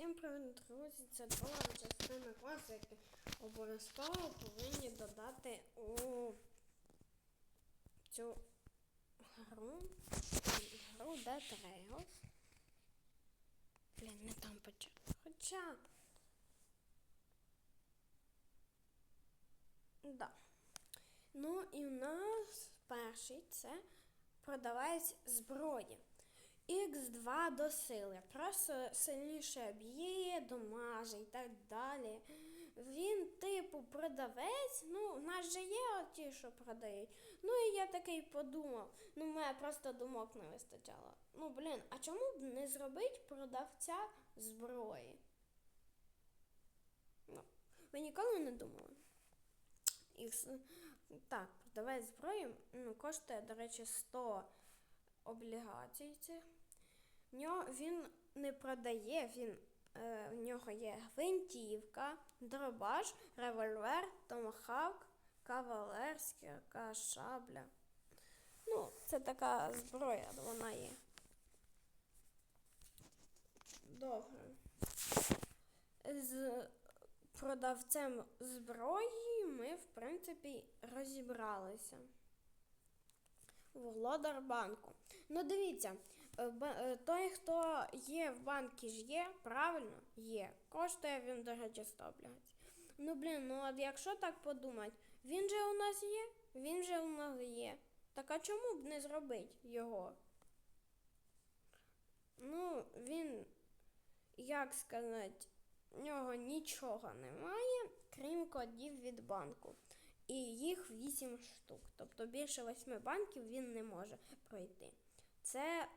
Всім привіт, друзі! Це друга частина класики. Обов'язково повинні додати у цю гру гру Dead Rails. Блін, не там почати. Хоча. Да. Ну і у нас перший це продавець зброї. Х2 до сили. Просто сильніше б'є, домаже і так далі. Він, типу, продавець. Ну, в нас же є ті, що продають. Ну і я такий подумав. Ну, мене просто думок не вистачало. Ну, блін, а чому б не зробити продавця зброї? Ну, ви ніколи не думали? Ікс- Так, продавець зброї ну, коштує, до речі, 100 облігацій цих. Нього він не продає, він, е, в нього є гвинтівка, дробаш, револьвер, томахавк, кавалерська шабля. Ну, це така зброя, вона є. Добре. З продавцем зброї ми, в принципі, розібралися. Володар банку. Ну, дивіться, той, хто є в банку ж є, правильно? Є. Коштує він, до речі, 100 облігацій. Ну, блін, ну от якщо так подумати, він же у нас є, він же у нас є. Так а чому б не зробити його? Ну, він, як сказати, в нього нічого немає, крім кодів від банку. І їх 8 штук. Тобто більше 8 банків він не може пройти. Це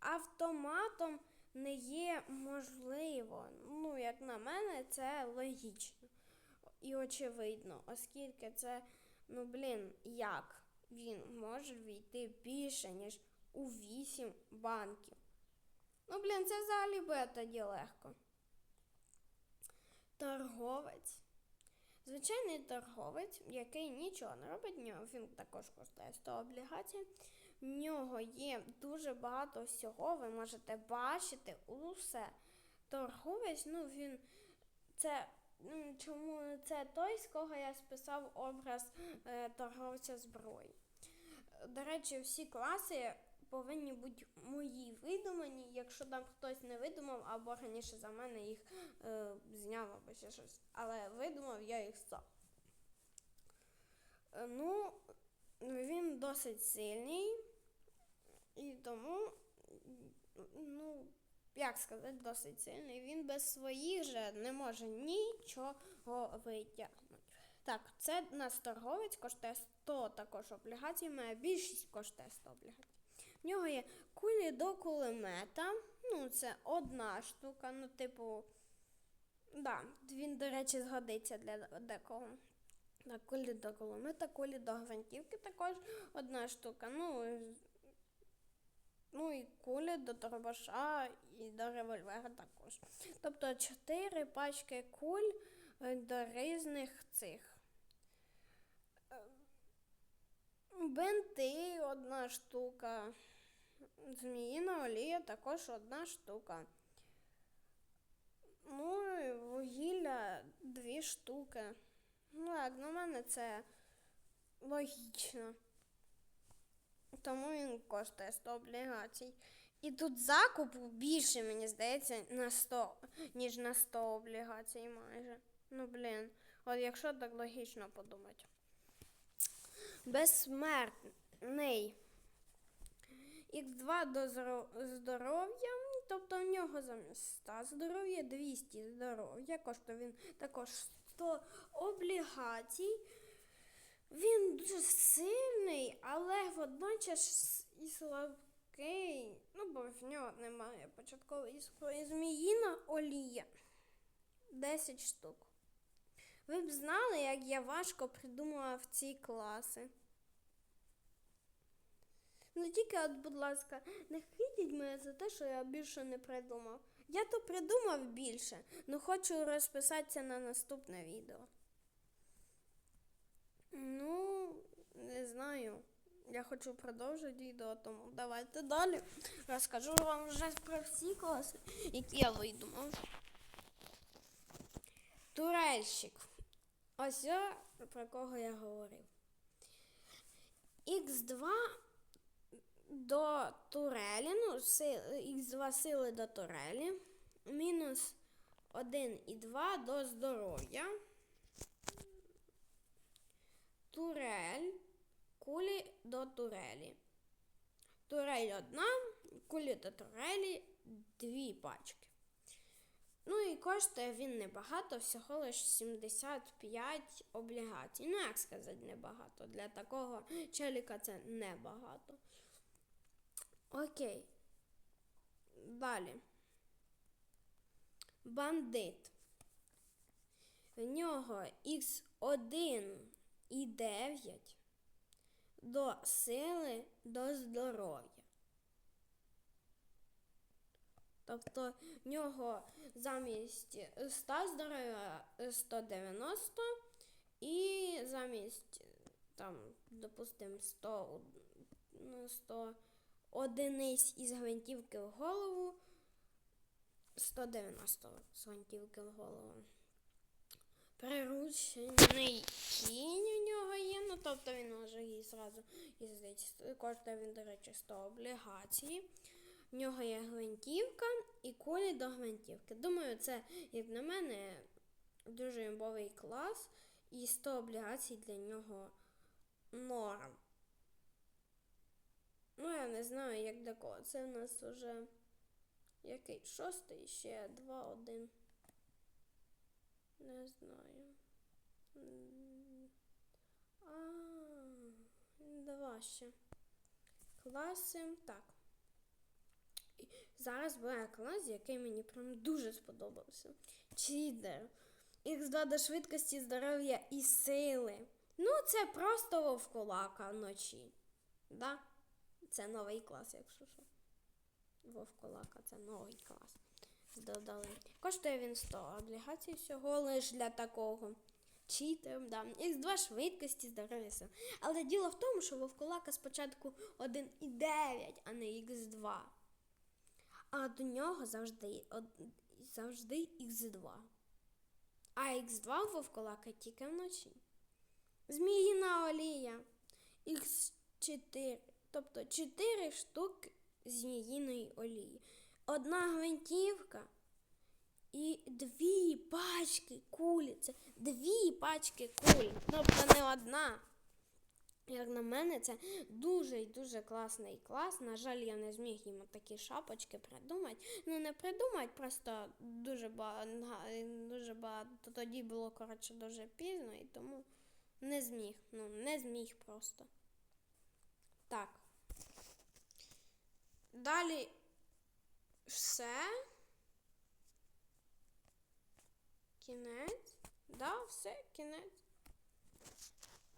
автоматом не є можливо. Ну, як на мене, це логічно і очевидно, оскільки це, ну блін, як він може війти більше, ніж у 8 банків. Ну, блін, це взагалі буде тоді легко. Торговець. Звичайний торговець, який нічого не робить, нього він також коштує 100 облігацій. Нього є дуже багато всього, ви можете бачити усе. Торговець, ну він це. Чому це той, з кого я списав образ е, торговця зброї? До речі, всі класи повинні бути мої видумані, якщо там хтось не видумав, або раніше за мене їх е, зняв або ще щось. Але видумав я їх сам. Е, Ну, він досить сильний, і тому, ну, як сказати, досить сильний. Він без своїх же не може нічого витягнути. Так, це нас торговець коштує 100 також облігацій, має більшість коштує 100 облігацій. В нього є кулі до кулемета. Ну, це одна штука, ну, типу. Да, він, до речі, згодиться для декого. Так, кулі до кулемета, кулі до гвинтівки також одна штука. Ну, ну і кулі до дробаша і до револьвера також. Тобто чотири пачки куль е, до різних цих. Е, Бенти одна штука. Зміїна олія також одна штука. Ну, і вугілля дві штуки. Ну, як на мене, це логічно. Тому він коштує 100 облігацій. І тут закупу більше, мені здається, на 100, ніж на 100 облігацій майже. Ну, блін, от якщо так логічно подумати. Безсмертний. Х2 до здоров'я, тобто в нього замість 100 здоров'я 200 здоров'я, коштує він також 100 облігацій. Він дуже сильний, але водночас і слабкий. Ну, бо в нього немає початкової. Зміїна олія. 10 штук. Ви б знали, як я важко придумував ці класи. Ну тільки, от, будь ласка, не хитіть мене за те, що я більше не придумав. Я то придумав більше, але хочу розписатися на наступне відео. Ну, не знаю. я хочу продовжити відео, тому давайте далі. Розкажу вам вже про всі класи, які я видумав. Турельщик. Ось я, про кого я говорив. Х2 до турелі, ну, х2 сили до турелі, мінус 1 і 2 до здоров'я. Турель, кулі до турелі. Турель одна, кулі до турелі дві пачки. Ну і коштує він небагато, всього лиш 75 облігацій. Ну, як сказати, небагато. Для такого челіка це небагато. Окей. Далі. Бандит. В нього Х1 і 9 до сили до здоров'я. Тобто в нього замість 100 здоров'я 190 і замість там, допустимо, 100, ну, 100 одиниць із гвинтівки в голову 190 з гвинтівки в голову. Приручений кінь у нього є, ну тобто він може її зразу їздити. Коштує він, до речі, 100 облігацій. В нього є гвинтівка і кулі до гвинтівки. Думаю, це, як на мене, дуже імбовий клас, і 100 облігацій для нього норм. Ну, я не знаю, як для кого. Це в нас вже який? Шостий, ще два, один. Не знаю. А, два ще. Класи. Так. І Зараз буде клас, який мені прям дуже сподобався. Чідер. Х2 до швидкості, здоров'я і сили. Ну, це просто вовкулака вночі. Да? Це новий клас, якщо що. Вовкулака, це новий клас. Додали. Коштує він 100 облігацій всього лиш для такого. Читер, да. Х2 швидкості, здоров'я. Але діло в тому, що вовкулака спочатку 1,9, а не Х2. А до нього завжди, завжди Х2. А Х2 у вовкулака тільки вночі. Зміїна олія. Х4. Тобто 4 штуки зміїної олії. Одна гвинтівка і дві пачки кулі. Це дві пачки кулі. Тобто не одна. Як на мене, це дуже і дуже класний клас. На жаль, я не зміг їм такі шапочки придумати. Ну, не придумати, просто дуже багато, дуже багато. Тоді було, коротше, дуже пізно і тому не зміг. Ну, не зміг просто. Так. Далі все. Кінець. Да, все, кінець.